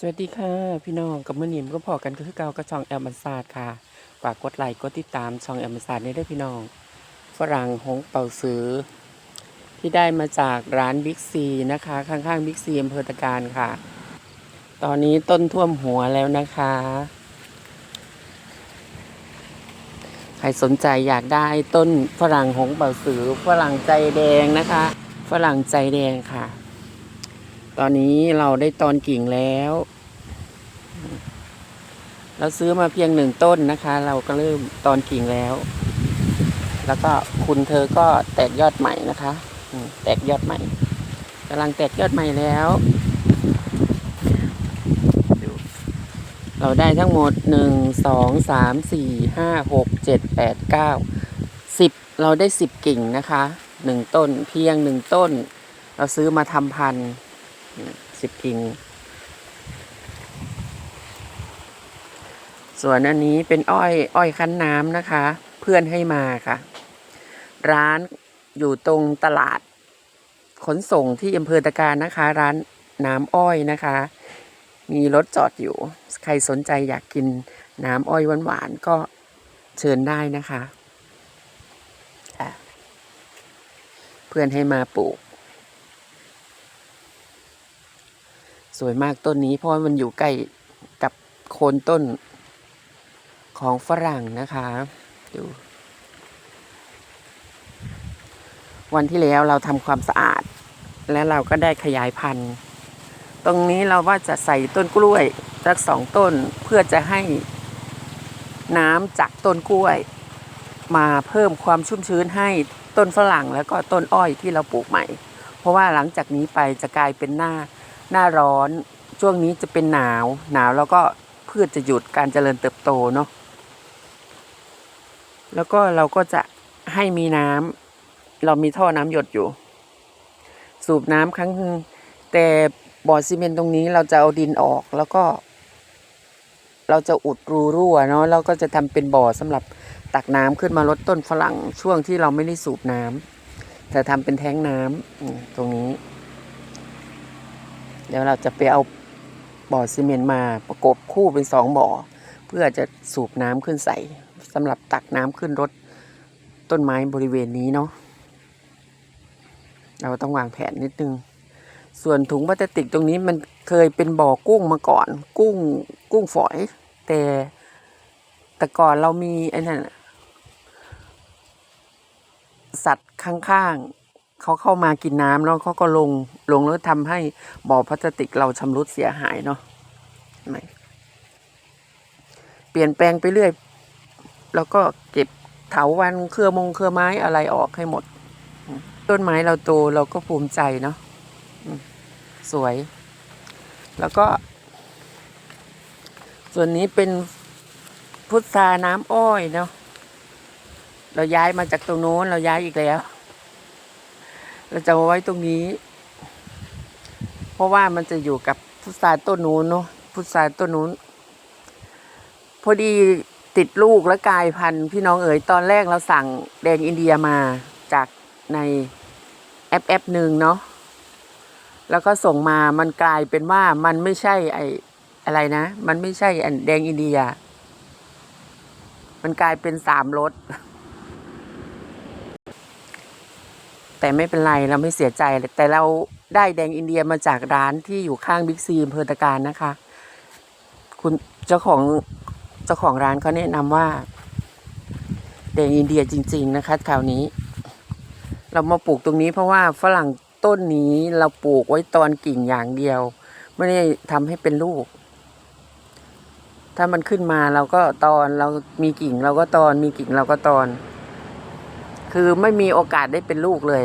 สวัสดีค่ะ พี่น้องกับมื่อนิมก็พอกันก็คือเก่ากับช่องแอลมันซาดค่ะฝากกดไลค์กดติดตามช่องแอลมันซาดนี้ด้วยพี่น้อง ฝรั่งหงเป่าซื้อ ที่ได้มาจากร้านบิ๊กซีนะคะ ข้างๆบิ๊กซีอำเภอตะการค่ะ ตอนนี้ต้นท่วมหัวแล้วนะคะ ใครสนใจอยากได้ต้นฝรั่งหงเป่าซื้อฝรั่งใจแดงนะคะ ฝรั่งใจแดงค่ะ ตอนนี้เราได้ตอนกิ่งแล้ว เราซื้อมาเพียงหนึ่งต้นนะคะ เราก็เริ่มตอนกิ่งแล้ว แล้วก็คุณเธอก็แตกยอดใหม่นะคะแตกยอดใหม่กำลังแตกยอดใหม่แล้วเราได้ทั้งหมดหนึ่งสองสามสี่ห้าหกเจ็ดแปดเก้าสิบเราได้สิบกิ่งนะคะหนึ่งต้นเพียงหนึ่งต้น เราซื้อมาทำพันธุ์ สิบกิ่ง ส่วนอันนี้เป็นอ้อย อ้อยคั้นน้ำนะคะ เพื่อนให้มาค่ะ ร้านอยู่ตรงตลาด ขนส่งที่อำเภอตะการนะคะ ร้านน้ำอ้อยนะคะ มีรถจอดอยู่ ใครสนใจอยากกินน้ำอ้อยหวานๆก็เชิญได้นะคะะเพื่อนให้มาปลูก สวยมากต้นนี้เพราะว่ามันอยู่ใกล้กับโคนต้นของฝรั่งนะคะดูวันที่แล้วเราทำความสะอาด และเราก็ได้ขยายพันธุ์ ตรงนี้เราว่าจะใส่ต้นกล้วยสักสองต้นเพื่อจะให้น้ำจากต้นกล้วย มาเพิ่มความชุ่มชื้นให้ต้นฝรั่งแล้วก็ต้นอ้อยที่เราปลูกใหม่ เพราะว่าหลังจากนี้ไปจะกลายเป็นหน้า หน้าร้อนช่วงนี้จะเป็นหนาว หนาวแล้วก็พืชจะหยุดการเจริญเติบโตเนาะแล้วก็เราก็จะให้มีน้ำเรามีท่อน้ำหยดอยู่ สูบน้ำครั้งนึงแต่บ่อซีเมนต์ตรงนี้เราจะเอาดินออกแล้วก็ เราจะอุดรูรั่วเนาะแล้วก็จะทำเป็นบ่อสำหรับตักน้ำขึ้นมาลดต้นฝรั่งช่วงที่เราไม่ได้สูบน้ำจะทำเป็นแท้งน้ำอืมตรงนี้ เดี๋ยวเราจะไปเอาบ่อซีเมนต์มาประกบคู่เป็นสองบ่อ เพื่อจะสูบน้ำขึ้นใส่สำหรับตักน้ำขึ้นรถต้นไม้บริเวณนี้เนาะเราต้องวางแผนนิดนึง ส่วนถุงพลาสติกตรงนี้มันเคยเป็นบ่อกุ้งมาก่อน กุ้งกุ้งฝอย แต่แต่ก่อนเรามีไอ้นั่นสัตว์ข้างๆ เขาเข้ามากินน้ำแล้วเขาก็ลงลงแล้วทำให้บ่อพลาสติกเราชำรุดเสียหายเนาะเห็นไหมเปลี่ยนแปลงไปเรื่อย แล้วก็เก็บเถาวันเครือมงเครือไม้อะไรออกให้หมด ต้นไม้เราโตเราก็ภูมิใจเนาะสวย แล้วก็ ส่วนนี้เป็นพุทราน้ำอ้อยเนาะเราย้ายมาจากตรงโน้นเราย้ายอีกแล้ว เราจะาไว้ตรงนี้ เพราะว่ามันจะอยู่กับพุทราต้นนู้นเนาะพุทราต้นนู้น พอดีติดลูกและกลายพันธุ์พี่น้องเอ๋ยตอนแรกเราสั่งแดงอินเดียมาจากในแอปแอปหนึ่งเนาะแล้วก็ส่งมามันกลายเป็นว่ามันไม่ใช่ไออะไรนะ มันไม่ใช่แดงอินเดีย มันกลายเป็นสามรส แต่ไม่เป็นไรเราไม่เสียใจเลยแต่เราได้แดงอินเดียมาจากร้านที่อยู่ข้างบิ๊กซีอำเภอตะการนะคะ คุณเจ้าของเจ้าของร้านเขาแนะนำว่า แดงอินเดียจริง ๆ นะคะคราวนี้ เรามาปลูกตรงนี้เพราะว่าฝรั่งต้นนี้เราปลูกไว้ตอนกิ่งอย่างเดียว ไม่ได้ทำให้เป็นลูก ถ้ามันขึ้นมาเราก็ตอนเรามีกิ่งเราก็ตอนมีกิ่งเราก็ตอน คือไม่มีโอกาสได้เป็นลูกเลย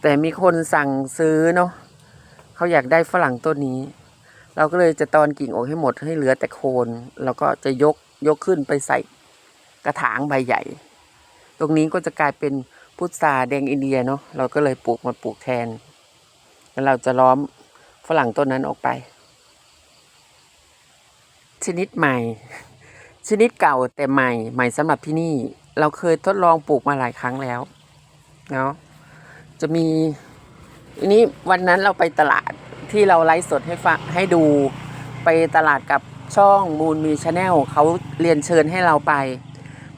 แต่มีคนสั่งซื้อเนาะเขาอยากได้ฝรั่งต้นนี้ เราก็เลยจะตอนกิ่งออกให้หมดให้เหลือแต่โคน แล้วก็จะยกยกขึ้นไปใส่กระถางใบใหญ่ ตรงนี้ก็จะกลายเป็นพุทราแดงอินเดียเนาะเราก็เลยปลูกมาปลูกแทน แล้วเราจะล้อมฝรั่งต้นนั้นออกไป ชนิดใหม่ ชนิดเก่าแต่ใหม่ใหม่สำหรับที่นี่ เราเคยทดลองปลูกมาหลายครั้งแล้วเนาะจะมีทีนี้วันนั้นเราไปตลาดที่เราไลฟ์สดให้ฟังให้ดูไปตลาดกับช่องมูลมีชาแนลเขาเรียนเชิญให้เราไป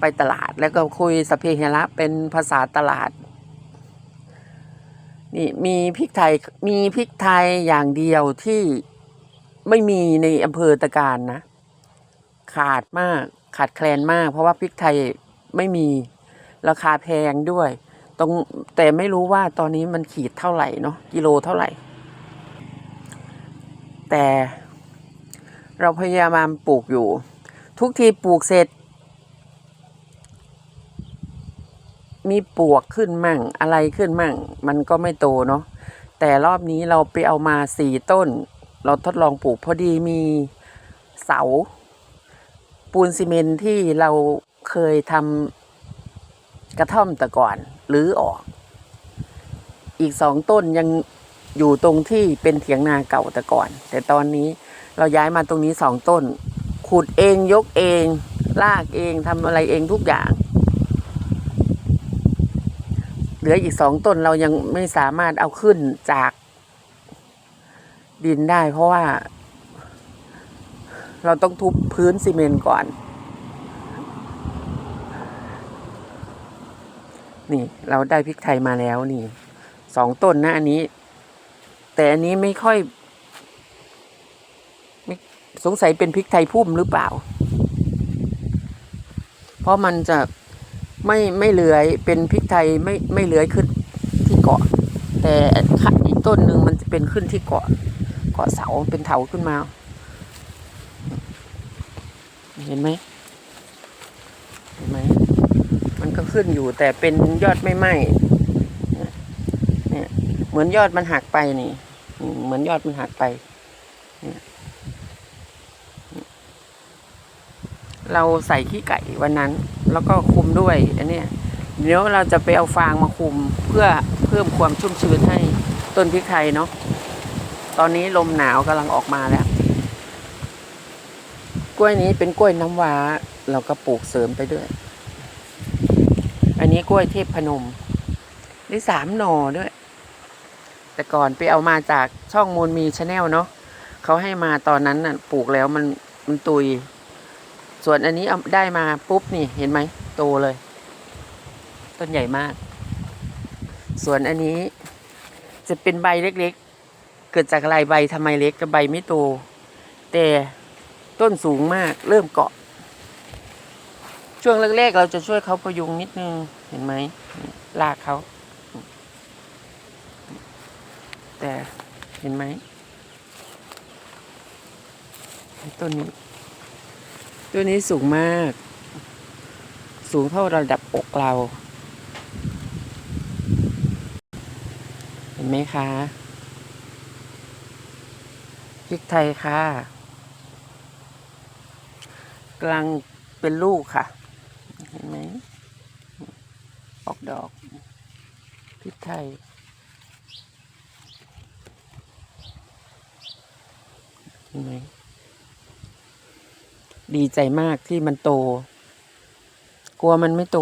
ไปตลาดแล้วก็คุยสเพเหระเป็นภาษาตลาดนี่มีพริกไทยมีพริกไทยอย่างเดียวที่ไม่มีในอำเภอตะการนะ ขาดมากขาดแคลนมาก เพราะว่าพริกไทยไม่มีราคาแพงด้วย ตรงแต่ไม่รู้ว่าตอนนี้มันขีดเท่าไหร่เนาะกิโลเท่าไหร่ แต่เราพยายามปลูกอยู่ ทุกทีปลูกเสร็จ มีปวกขึ้นมั่งอะไรขึ้นมั่ง มันก็ไม่โตเนาะแต่รอบนี้เราไปเอามาสี่ต้น เราทดลองปลูกพอดีมีเสา ปูนซีเมนที่เราเคยทำกระท่อมแต่ก่อนหรือออก อีกสองต้นยังอยู่ตรงที่เป็นเถียงนาเก่าแต่ก่อน แต่ตอนนี้เราย้ายมาตรงนี้สองต้น ขุดเองยกเอง ลากเองทำอะไรเองทุกอย่าง เหลืออีกสองต้นเรายังไม่สามารถเอาขึ้นจากดินได้เพราะว่า เราต้องทุบพื้นซีเมนต์ก่อน นี่เราได้พริกไทยมาแล้วนี่สองต้นนะอันนี้ แต่อันนี้ไม่ค่อยไม่สงสัยเป็นพริกไทยพุ่มหรือเปล่า เพราะมันจะไม่ไม่เลื้อยเป็นพริกไทยไม่ไม่เลื้อยขึ้นที่เกาะ แต่อีกต้นหนึ่งมันจะเป็นขึ้นที่เกาะเกาะเสาเป็นเถาขึ้นมา เห็นไหมเห็นไหมมันก็ขึ้นอยู่แต่เป็นยอดไม่ไหม้เนี่ยเนี่ยเหมือนยอดมันหักไปนี่เหมือนยอดมันหักไปเนี่ยเราใส่ขี้ไก่วันนั้น แล้วก็คุมด้วยอันเนี้ยเดี๋ยวเราจะไปเอาฟางมาคุมเพื่อเพิ่มความชุ่มชื้นให้ต้นพริกไทยเนาะตอนนี้ลมหนาวกำลังออกมาแล้ว กล้วยนี้เป็นกล้วยน้ำว้า เราก็ปลูกเสริมไปด้วย อันนี้กล้วยเทพพนม ได้สามหน่อด้วย แต่ก่อนไปเอามาจากช่องมูลมีชาแนลเนาะเขาให้มาตอนนั้นน่ะ ปลูกแล้วมันมันตุย ส่วนอันนี้เอาได้มาปุ๊บนี่เห็นไหมโตเลย ต้นใหญ่มาก ส่วนอันนี้จะเป็นใบเล็กๆ เกิดจากอะไรใบทำไมเล็กกับใบไม่โตแต่ ต้นสูงมากเริ่มเกาะ ช่วงแรกๆเราจะช่วยเขาพยุงนิดนึงเห็นไหมลากเขา แต่เห็นไหมต้นนี้ตัวนี้สูงมาก สูงเท่าระดับอกเรา เห็นไหมคะพริกไทยค่ะำลังเป็นลูกค่ะ เห็นไหมออกดอกพริกไทย เห็นไหมดีใจมากที่มันโต กลัวมันไม่โต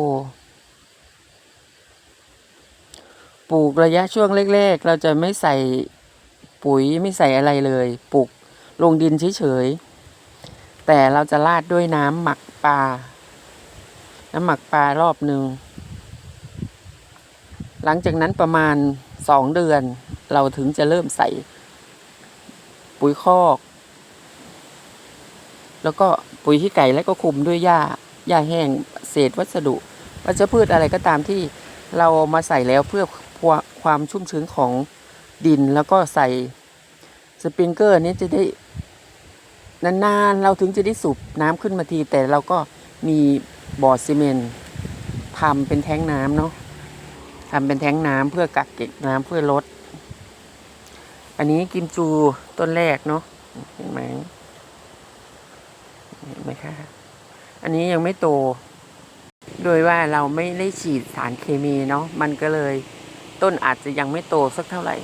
ปลูกระยะช่วงแรกๆ เราจะไม่ใส่ปุ๋ยไม่ใส่อะไรเลย ปลูกลงดินเฉยๆ แต่เราจะราดด้วยน้ำหมักปลา น้ำหมักปลารอบหนึ่ง หลังจากนั้นประมาณสองเดือน เราถึงจะเริ่มใส่ ปุ๋ยคอก แล้วก็ปุ๋ยขี้ไก่แล้วก็คุมด้วยหญ้าหญ้าแห้งเศษวัสดุ วัชพืชอะไรก็ตามที่เรามาใส่แล้วเพื่อความชุ่มชื้นของดินแล้วก็ใส่สปริงเกอร์นี้จะได้ นานๆเราถึงจะได้สูบน้ำขึ้นมาที แต่เราก็มีบ่อซีเมนต์ทำเป็นแท้งน้ำเนาะทำเป็นแท้งน้ำเพื่อกักเก็บน้ำเพื่อลด อันนี้กิมจูต้นแรกเนาะเห็นไหมเห็นไหมคะ อันนี้ยังไม่โต โดยว่าเราไม่ได้ฉีดสารเคมีเนาะมันก็เลย ต้นอาจจะยังไม่โตสักเท่าไหร่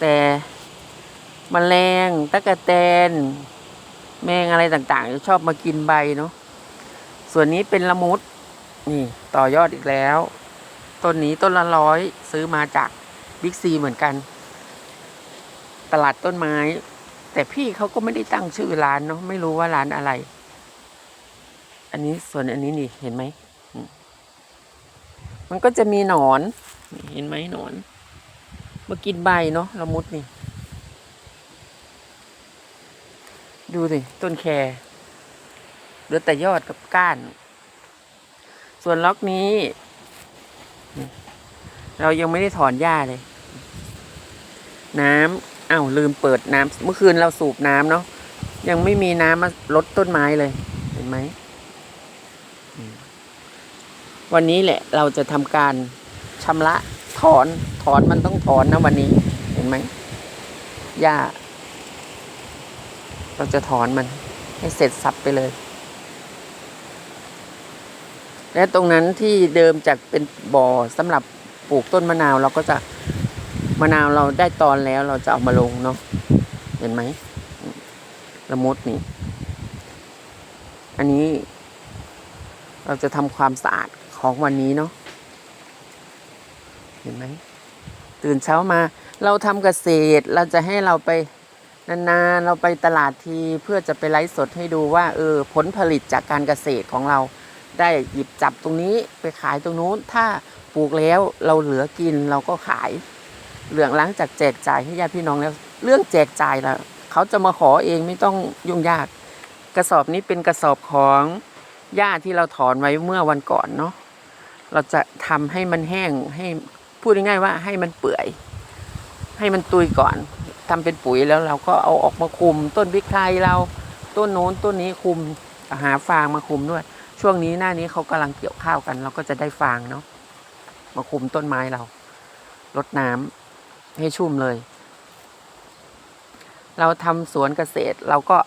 แต่ มแมลงตะกะแตน แมงอะไรต่างๆจะชอบมากินใบเนาะส่วนนี้เป็นละมุด นี่ต่อยอดอีกแล้ว ต้นนี้ต้นละร้อยซื้อมาจากบิ๊กซีเหมือนกัน ตลาดต้นไม้ แต่พี่เขาก็ไม่ได้ตั้งชื่อร้านเนาะไม่รู้ว่าร้านอะไร อันนี้ส่วนอันนี้นี่เห็นไหมมันก็จะมีหนอน เห็นไหมหนอน มากินใบเนาะละมุดนี่ ดูสิต้นแครเหลือแต่ยอดกับก้าน ส่วนล็อกนี้ เรายังไม่ได้ถอนหญ้าเลย น้ำอ้าวลืมเปิดน้ำเมื่อคืนเราสูบน้ำเนาะยังไม่มีน้ำมาลดต้นไม้เลย เห็นไหม วันนี้แหละ เราจะทำการชำระถอนถอนมันต้องถอนนะวันนี้ เห็นไหมหญ้า เราจะถอนมันให้เสร็จสับไปเลย และตรงนั้นที่เดิมจากเป็นบ่อสำหรับปลูกต้นมะนาวเราก็จะมะนาวเราได้ตอนแล้วเราจะเอามาลงเนาะเห็นไหมละมุดนี่ อันนี้ เราจะทำความสะอาดของวันนี้เนาะเห็นไหมตื่นเช้ามา เราทำเกษตรเราจะให้เราไป นานๆเราไปตลาดทีเพื่อจะไปไลฟ์สดให้ดูว่าเออผลผลิตจากการเกษตรของเรา ได้หยิบจับตรงนี้ไปขายตรงนู้น ถ้าปลูกแล้วเราเหลือกินเราก็ขายเหลืองล้างจากแจกจ่ายให้ญาติพี่น้องแล้ว เรื่องแจกจ่ายละเขาจะมาขอเองไม่ต้องยุ่งยาก กระสอบนี้เป็นกระสอบของหญ้าที่เราถอนไว้เมื่อวันก่อนเนาะเราจะทำให้มันแห้งให้พูดง่ายๆว่าให้มันเปื่อย ให้มันตุยก่อน ทำเป็นปุ๋ยแล้วเราก็เอาออกมาคุม ต้นพริกไทยเราต้นโน้นต้นนี้คุมหาฟางมาคุมด้วย ช่วงนี้หน้านี้เขากำลังเกี่ยวข้าวกัน เราก็จะได้ฟางเนาะมาคุมต้นไม้เราลดน้ำให้ชุ่มเลย เราทำสวนเกษตรเราก็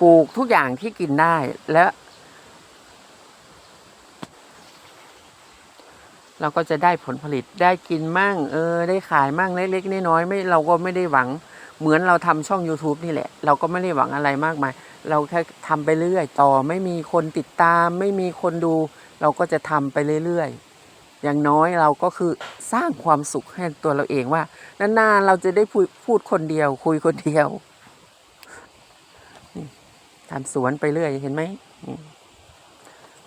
ปลูกทุกอย่างที่กินได้และ เราก็จะได้ผลผลิตได้กินมั่งเออ ได้ขายมั่งเล็กๆน้อยๆไม่เราก็ไม่ได้หวังเหมือนเราทำช่อง YouTube นี่แหละ เราก็ไม่ได้หวังอะไรมากมาย เราแค่ทำไปเรื่อยต่อ ไม่มีคนติดตาม ไม่มีคนดู เราก็จะทำไปเรื่อยๆ อย่างน้อยเราก็คือสร้างความสุขให้ตัวเราเองว่านานๆเราจะได้พูดพูดคนเดียว คุยคนเดียวทำสวนไปเรื่อยเห็นไหม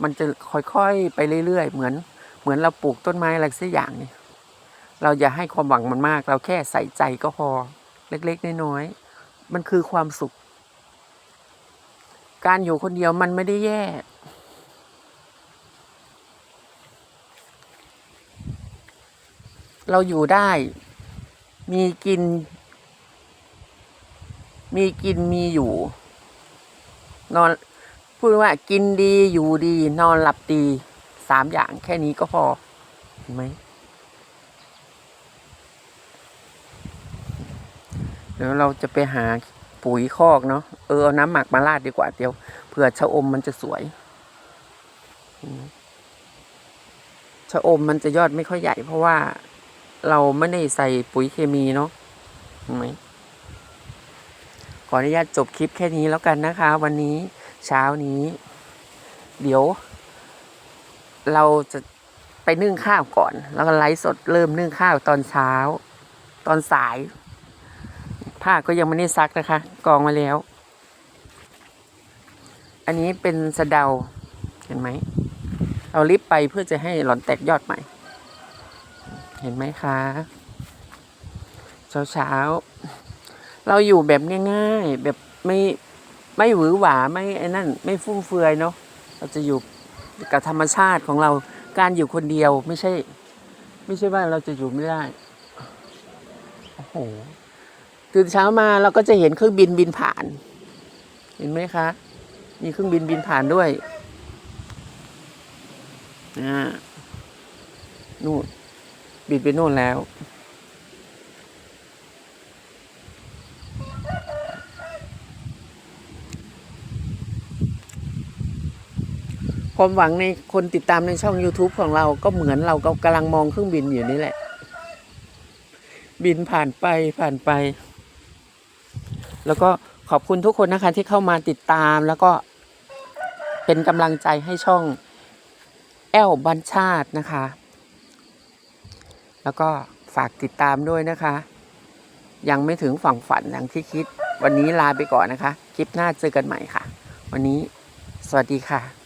มันจะค่อยๆไปเรื่อยๆ เหมือน เหมือนเราปลูกต้นไม้อะไรสักอย่างเนี่ยเราอย่าให้ความหวังมันมาก เราแค่ใส่ใจก็พอ เล็กๆน้อยๆมันคือความสุข การอยู่คนเดียวมันไม่ได้แย่ เราอยู่ได้ มีกิน มีกินมีอยู่ นอนพูดว่ากินดีอยู่ดี นอนหลับดี สามอย่างแค่นี้ก็พอเห็นไหมเดี๋ยวเราจะไปหาปุ๋ยคอกเนาะเออเอาน้ำหมักมาราดดีกว่าเดี๋ยวเผื่อชะอมมันจะสวยชะอมมันจะยอดไม่ค่อยใหญ่ เพราะว่าเราไม่ได้ใส่ปุ๋ยเคมีเนาะเห็นไหมขออนุญาตจบคลิปแค่นี้แล้วกันนะคะ วันนี้เช้านี้ เดี๋ยว เราจะไปนึ่งข้าวก่อน แล้วก็ไลฟ์สดเริ่มนึ่งข้าวตอนเช้า ตอนสาย ผ้าก็ยังไม่ได้ซักนะคะ กองมาแล้ว อันนี้เป็นสะเดาเห็นไหมเอาลิปไปเพื่อจะให้หล่อนแตกยอดใหม่ เห็นไหมคะ เช้าเช้าๆเราอยู่แบบง่ายๆแบบไม่ไม่หวือหวาไม่ไอ้นั่น ไม่ฟุ่มเฟือยเนาะเราจะอยู่ กับธรรมชาติของเราการอยู่คนเดียวไม่ใช่ ไม่ใช่ว่าเราจะอยู่ไม่ได้โอ้โหตื่นเช้ามาเราก็จะเห็นเครื่องบินบินผ่าน เห็นไหมคะ มีเครื่องบินบินผ่านด้วยอ่านู่นบินไปนู่นแล้ว ความหวังในคนติดตามในช่อง YouTube ของเราก็เหมือนเราก็กำลังมองเครื่องบินอยู่นี่แหละ บินผ่านไปผ่านไป แล้วก็ขอบคุณทุกคนนะคะที่เข้ามาติดตามแล้วก็เป็นกำลังใจให้ช่องแอลบัญชาตินะคะ แล้วก็ฝากติดตามด้วยนะคะ ยังไม่ถึงฝั่งฝันอย่างที่คิด วันนี้ลาไปก่อนนะคะ คลิปหน้าเจอกันใหม่ค่ะ วันนี้สวัสดีค่ะ